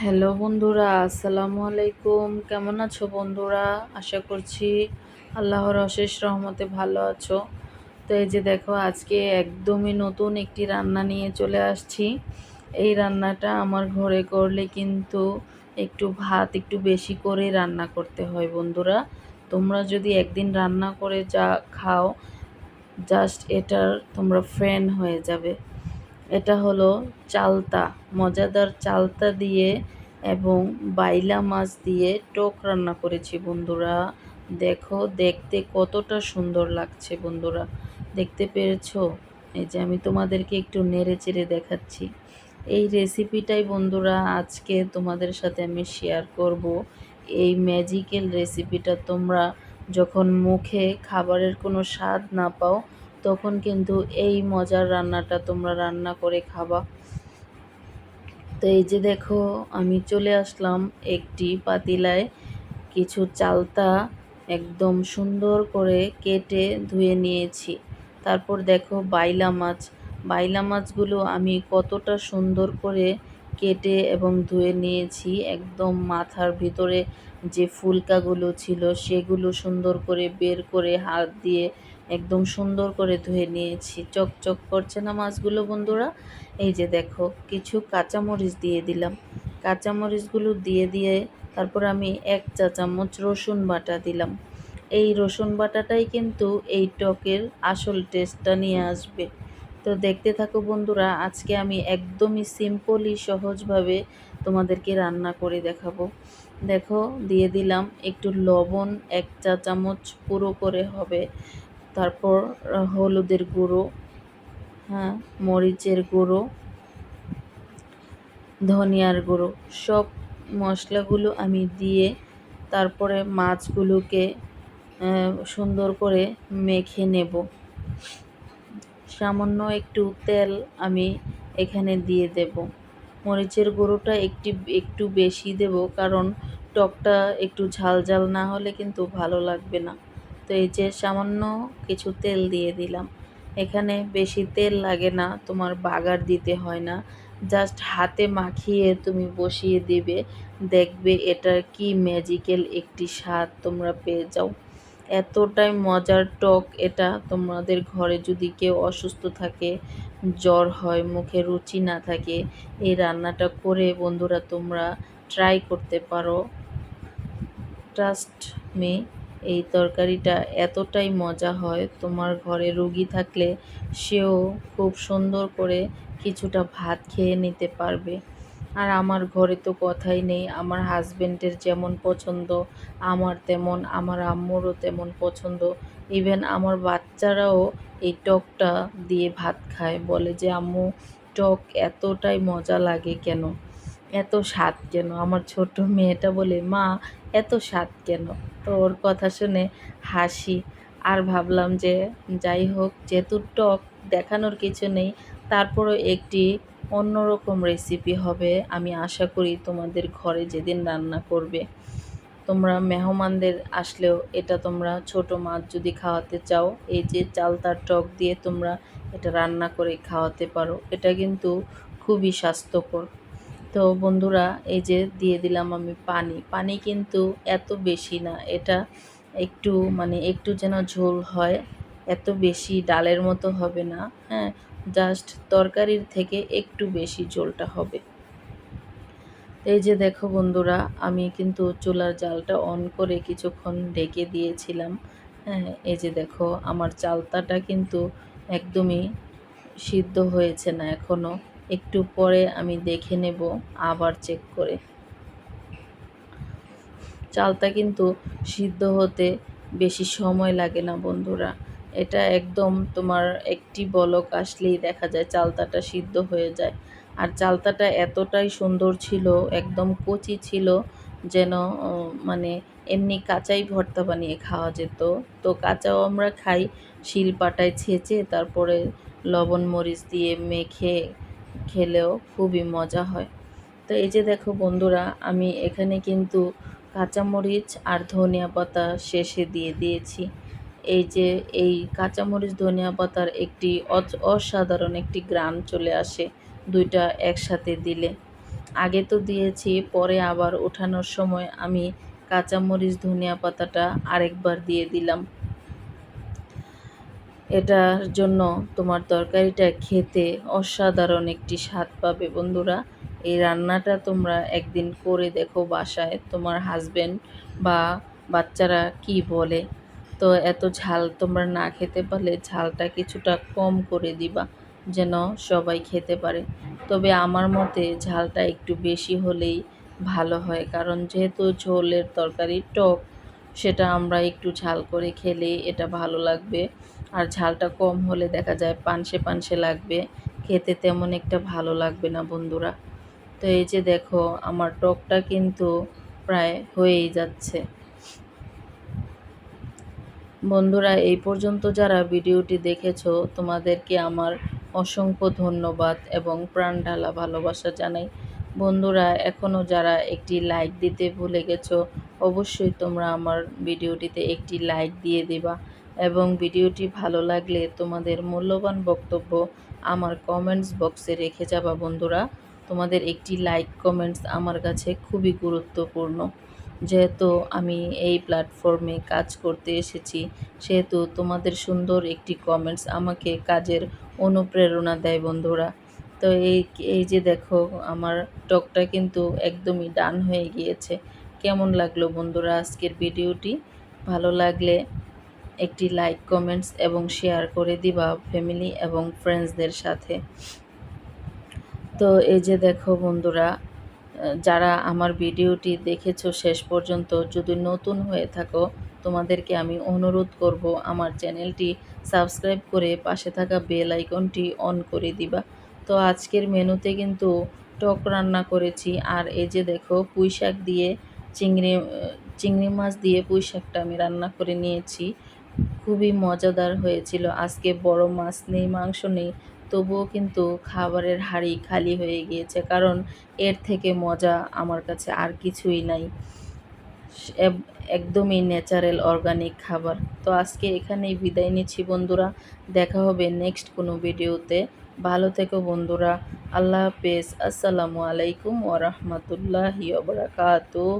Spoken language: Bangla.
হ্যালো বন্ধুরা, আসসালামু আলাইকুম। কেমন আছো বন্ধুরা? আশা করছি আল্লাহর অশেষ রহমতে ভালো আছো। তো এই যে দেখো, আজকে একদমই নতুন একটি রান্না নিয়ে চলে আসছি। এই রান্নাটা আমার ঘরে করলে কিন্তু একটু ভাত একটু বেশি করে রান্না করতে হয় বন্ধুরা। তোমরা যদি একদিন রান্না করে যা খাও, জাস্ট এটার তোমরা ফ্যান হয়ে যাবে। এটা হলো চালতা। মজাদার চালতা দিয়ে এবং বাইলা মাছ দিয়ে টক রান্না করেছি বন্ধুরা। দেখো, দেখতে কতটা সুন্দর লাগছে বন্ধুরা। দেখতে পেরেছ? এই যে আমি তোমাদেরকে একটু নেড়ে চেড়ে দেখাচ্ছি। এই রেসিপিটাই বন্ধুরা আজকে তোমাদের সাথে আমি শেয়ার করব। এই ম্যাজিক্যাল রেসিপিটা তোমরা যখন মুখে খাবারের কোনো স্বাদ না পাও তখন কিন্তু এই মজার রান্নাটা তোমরা রান্না করে খাবা। তো এই যে দেখো, আমি চলে আসলাম একটি পাতিলায়। কিছু চালতা একদম সুন্দর করে কেটে ধুয়ে নিয়েছি। তারপর দেখো বাইলা মাছ। বাইলা মাছগুলো আমি কতটা সুন্দর করে কেটে এবং ধুয়ে নিয়েছি। একদম মাথার ভিতরে যে ফুলকাগুলো ছিল, সেগুলো সুন্দর করে বের করে হাত দিয়ে একদম সুন্দর করে ধুয়ে নিয়েছি। চকচক করছে না মাছগুলো বন্ধুরা? এই যে দেখো, কিছু কাঁচামরিচ দিয়ে দিলাম। কাঁচামরিচগুলো দিয়ে দিয়ে তারপর আমি এক চা চামচ রসুন বাটা দিলাম। এই রসুন বাটাটাই কিন্তু এই টকের আসল টেস্টটা নিয়ে আসবে। তো দেখতে থাকো বন্ধুরা, আজকে আমি একদমই সিম্পলি সহজভাবে তোমাদেরকে রান্না করে দেখাবো। দেখো, দিয়ে দিলাম একটু লবণ, এক চা চামচ পুরো করে হবে। তারপর হলুদের গুঁড়ো হ্যাঁ মরিচের গুঁড়ো, ধনিয়ার গুঁড়ো, সব মশলাগুলো আমি দিয়ে তারপরে মাছগুলোকে সুন্দর করে মেখে নেব। সামান্য একটু তেল আমি এখানে দিয়ে দেব। মরিচের গুঁড়োটা একটি, একটু বেশি দেব, কারণ টকটা একটু ঝাল ঝাল না হলে কিন্তু ভালো লাগবে না। তো এই যে সামান্য কিছু তেল দিয়ে দিলাম। এখানে বেশি তেল লাগে না, তোমার বাগার দিতে হয় না। জাস্ট হাতে মাখিয়ে তুমি বসিয়ে দিবে, দেখবে এটার কি ম্যাজিক্যাল একটি স্বাদ তোমরা পেয়ে যাও। এতটাই মজার টক এটা, তোমাদের ঘরে যদি কেউ অসুস্থ থাকে, জ্বর হয়, মুখে রুচি না থাকে, এই রান্নাটা করে বন্ধুরা তোমরা ট্রাই করতে পারো। ট্রাস্ট মি এই তরকারিটা এতটাই মজা হয়। তোমার ঘরে রুগী থাকলে সেও খুব সুন্দর করে কিছুটা ভাত খেয়ে নিতে পারবে। আর আমার ঘরে তো কথাই নেই, আমার হাজব্যান্ডের যেমন পছন্দ, আমার তেমন, আমার আম্মুরও তেমন পছন্দ। ইভেন আমার বাচ্চারাও এই টকটা দিয়ে ভাত খায়। বলে যে, আম্মু, টক এতটাই মজা লাগে কেন? এত স্বাদ কেন? আমার ছোট মেয়েটা বলে, মা, এত স্বাদ কেন? তো ওর কথা শুনে হাসি আর ভাবলাম যে, যাই হোক, যেহেতু টক, দেখানোর কিছু নেই, তারপরও একটি অন্যরকম রেসিপি হবে, আমি আশা করি তোমাদের ঘরে যেদিন রান্না করবে। তোমরা মেহমানদের আসলেও এটা তোমরা ছোট মাছ যদি খাওয়াতে চাও, এই যে চালতার টক দিয়ে তোমরা এটা রান্না করে খাওয়াতে পারো, এটা কিন্তু খুবই স্বাস্থ্যকর। তো বন্ধুরা, এই যে দিয়ে দিলাম আমি পানি। পানি কিন্তু এত বেশি না, এটা একটু মানে একটু যেন ঝোল হয়, এত বেশি ডালের মতো হবে না হ্যাঁ? জাস্ট তরকারির থেকে একটু বেশি ঝোলটা হবে। এই যে দেখো বন্ধুরা, আমি কিন্তু চুলার জালটা অন করে কিছুক্ষণ ঢেকে দিয়েছিলাম হ্যাঁ? এই যে দেখো, আমার চালতাটা কিন্তু একদমই সিদ্ধ হয়েছে না এখনও একটু পরে আমি দেখে নেব, আবার চেক করে। চালটা কিন্তু সিদ্ধ হতে বেশি সময় লাগে না বন্ধুরা। এটা একদম তোমার একটি বলক আসলেই দেখা যায় চালতাটা সিদ্ধ হয়ে যায়। আর চালতাটা এতটাই সুন্দর ছিল, একদম কচি ছিল, যেন মানে এমনি কাঁচাই ভর্তা বানিয়ে খাওয়া যেত। তো কাঁচাও আমরা খাই শিল পাটায় ছেঁচে তারপরে লবণ মরিচ দিয়ে মেখে খেলেও খুবই মজা হয়। তো এই যে দেখো বন্ধুরা, আমি এখানে কিন্তু কাঁচামরিচ আর ধনিয়া পাতা শেষে দিয়ে দিয়েছি। এই যে এই কাঁচামরিচ, ধনিয়া পাতার একটি অসাধারণ একটি গ্রাম চলে আসে দুইটা একসাথে দিলে। আগে তো দিয়েছি, পরে আবার ওঠানোর সময় আমি কাঁচামরিচ, ধনিয়া পাতাটা আরেকবার দিয়ে দিলাম। এটার জন্য তোমার তরকারিটা খেতে অসাধারণ একটি স্বাদ পাবে বন্ধুরা। এই রান্নাটা তোমরা একদিন করে দেখো বাসায় তোমার হাজবেন্ড বা বাচ্চারা কি বলে। তো এত ঝাল তোমরা না খেতে পারলে ঝালটা কিছুটা কম করে দিবা যেন সবাই খেতে পারে। তবে আমার মতে ঝালটা একটু বেশি হলেই ভালো হয়, কারণ যেহেতু ঝোলের তরকারি টক, সেটা আমরা একটু ঝাল করে খেলে এটা ভালো লাগবে। আর ঝালটা কম হলে দেখা যায় পানসে পানসে লাগবে। খেতে তেমন একটা ভালো লাগবে না বন্ধুরা। তো এই যে দেখো, আমার টকটা কিন্তু প্রায় হয়েই যাচ্ছে। বন্ধুরা, এই পর্যন্ত যারা ভিডিওটি দেখেছ, তোমাদেরকে আমার অসংখ্য ধন্যবাদ এবং প্রাণ ঢালা ভালোবাসা জানাই। বন্ধুরা এখনও যারা একটি লাইক দিতে ভুলে গেছো, অবশ্যই তোমরা আমার ভিডিওটিতে একটি লাইক দিয়ে দিবা। এবং ভিডিওটি ভালো লাগলে তোমাদের মূল্যবান বক্তব্য আমার কমেন্টস বক্সে রেখে যাবা বন্ধুরা। তোমাদের একটি লাইক কমেন্টস আমার কাছে খুবই গুরুত্বপূর্ণ। যেহেতু আমি এই প্ল্যাটফর্মে কাজ করতে এসেছি, সেহেতু তোমাদের সুন্দর একটি কমেন্টস আমাকে কাজের অনুপ্রেরণা দেয় বন্ধুরা। তো এই এই যে দেখো, আমার টকটা কিন্তু একদমই ডান হয়ে গিয়েছে। কেমন লাগল বন্ধুরা আজকের ভিডিওটি? ভালো লাগলে একটি লাইক কমেন্টস এবং শেয়ার করে দিবা ফ্যামিলি এবং ফ্রেন্ডসদের সাথে। তো এই যে দেখো বন্ধুরা, যারা আমার ভিডিওটি দেখেছ শেষ পর্যন্ত, যদি নতুন হয়ে থাকো, তোমাদেরকে আমি অনুরোধ করব আমার চ্যানেলটি সাবস্ক্রাইব করে পাশে থাকা বেল আইকনটি অন করে দিবা। তো আজকের মেনুতে কিন্তু টক রান্না করেছি, আর এই যে দেখো পুঁই শাক দিয়ে, চিংড়ি চিংড়ি মাছ দিয়ে পুঁই শাকটা আমি রান্না করে নিয়েছি। খুবই মজাদার হয়েছিল। আজকে বড় মাছ নেই, মাংস নেই, তবুও কিন্তু খাবারের হাড়ি খালি হয়ে গিয়েছে, কারণ এর থেকে মজা আমার কাছে আর কিছুই নাই। একদমই ন্যাচারাল, অর্গানিক খাবার। তো আজকে এখানেই বিদায় নিচ্ছি বন্ধুরা। দেখা হবে নেক্সট কোনো ভিডিওতে। ভালো থেকো বন্ধুরা। আল্লাহ হাফেজ। আসসালামু আলাইকুম ওরহমতুল্লাহি ওবরাকাতুহ